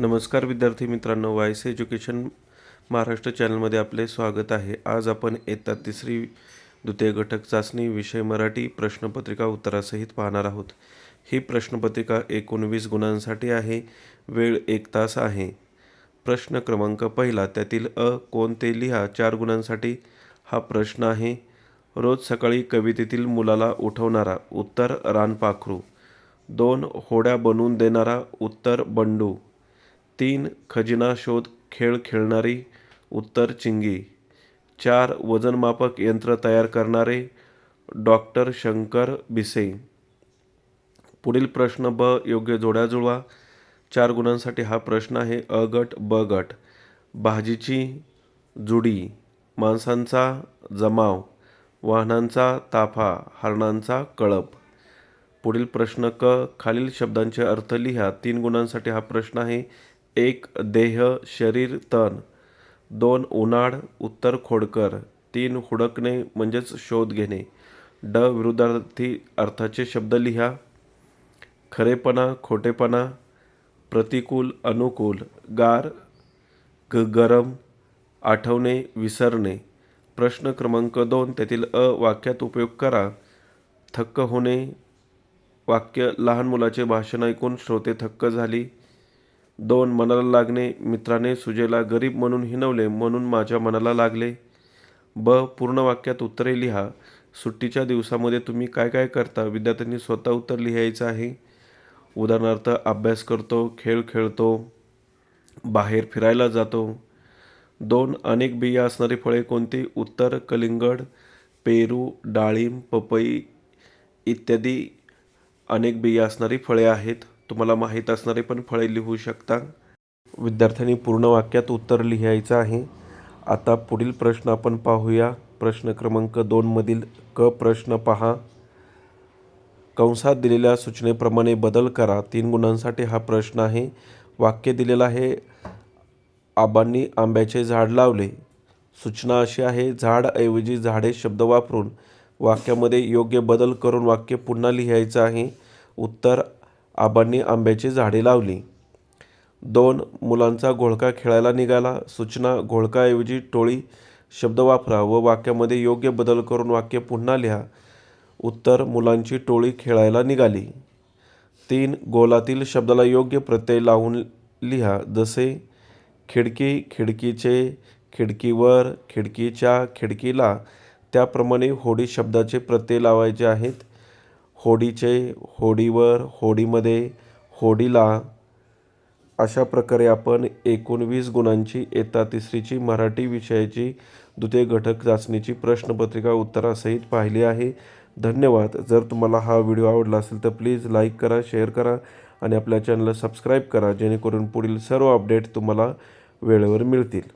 नमस्कार विद्यार्थी मित्रांनो वायस एज्युकेशन महाराष्ट्र चॅनलमध्ये आपले स्वागत आहे. आज आपण येतात तिसरी द्वितीय घटक चाचणी विषय मराठी प्रश्नपत्रिका उत्तरासहित पाहणार आहोत. ही प्रश्नपत्रिका एकोणवीस गुणांसाठी आहे वेळ एक तास आहे. प्रश्न क्रमांक पहिला त्यातील अ कोणते लिहा चार गुणांसाठी हा प्रश्न आहे. रोज सकाळी कवितेतील मुलाला उठवणारा उत्तर रानपाखरू. दोन होड्या बनवून देणारा उत्तर बंडू. तीन खजिना शोध खेळ खेळणारी उत्तर चिंगी चार वजनमापक यंत्र तयार करणारे डॉक्टर शंकर बिसे. पुढील प्रश्न ब योग्य जोड्या जुळवा. चार गुणांसाठी हा प्रश्न आहे अ गट ब गट. भाजीची जुडी माणसांचा जमाव वाहनांचा ताफा हरणांचा कळप. पुढील प्रश्न क खालील शब्दांचे अर्थ लिहा. तीन गुणांसाठी हा प्रश्न आहे एक देह शरीर तन. दोन उन्हाळ उत्तर खोडकर. तीन हुडकणे म्हणजेच शोध घेणे. ड विरुद्धार्थी अर्थाचे शब्द लिहा. खरेपणा खोटेपणा. प्रतिकूल अनुकूल. गार ग गरम. आठवणे विसरणे. प्रश्न क्रमांक दोन त्यातील अ वाक्यात उपयोग करा. थक्क होणे. वाक्य लहान मुलाचे भाषण ऐकून श्रोते थक्क झाली. दोन मनाला लागणे मित्राने सुजेला गरीब म्हणून हिनवले म्हणून माझ्या मनाला लागले. ब पूर्ण वाक्यात उत्तरे लिहा. सुट्टीच्या दिवसामध्ये तुम्ही काय काय करता? विद्यार्थ्यांनी स्वतः उत्तर लिहायचं आहे. उदाहरणार्थ अभ्यास करतो खेळ खेळतो बाहेर फिरायला जातो. दोन अनेक बिया असणारी फळे कोणती? उत्तर कलिंगड पेरू डाळिंब पपई इत्यादी अनेक बिया असणारी फळे आहेत. तुम्हाला माहीत असणारे पण फळे लिहू शकता. विद्यार्थ्यांनी पूर्ण वाक्यात उत्तर लिहायचं आहे. आता पुढील प्रश्न आपण पाहूया. प्रश्न क्रमांक दोनमधील क प्रश्न पहा. कंसात दिलेल्या सूचनेप्रमाणे बदल करा. तीन गुणांसाठी हा प्रश्न आहे. वाक्य दिलेलं आहे आबांनी आंब्याचे झाड लावले. सूचना अशी आहे झाडऐवजी झाडे शब्द वापरून वाक्यामध्ये योग्य बदल करून वाक्य पुन्हा लिहायचं आहे. उत्तर आबांनी आंब्याची झाडे लावली. दोन मुलांचा घोळका खेळायला निघाला. सूचना घोळकाऐवजी टोळी शब्द वापरा व वाक्यामध्ये योग्य बदल करून वाक्य पुन्हा लिहा. उत्तर मुलांची टोळी खेळायला निघाली. तीन गोलातील शब्दाला योग्य प्रत्यय लावून लिहा. जसे खिडकी खिडकीचे खिडकीवर खिडकीच्या खिडकीला. त्याप्रमाणे होडी शब्दाचे प्रत्यय लावायचे आहेत. होडीचे होडीवर होडीमध्ये होडीला अशा प्रकारे आपण एकोणवीस गुणांची इयत्ता तिसरीची मराठी विषयाची द्वितीय घटक चाचणीची प्रश्नपत्रिका उत्तरासहित पाहिली आहे. धन्यवाद. जर तुम्हाला हा व्हिडिओ आवडला असेल तर प्लीज लाईक करा शेअर करा आणि आपल्या चॅनलला सबस्क्राईब करा जेणेकरून पुढील सर्व अपडेट तुम्हाला वेळेवर मिळतील.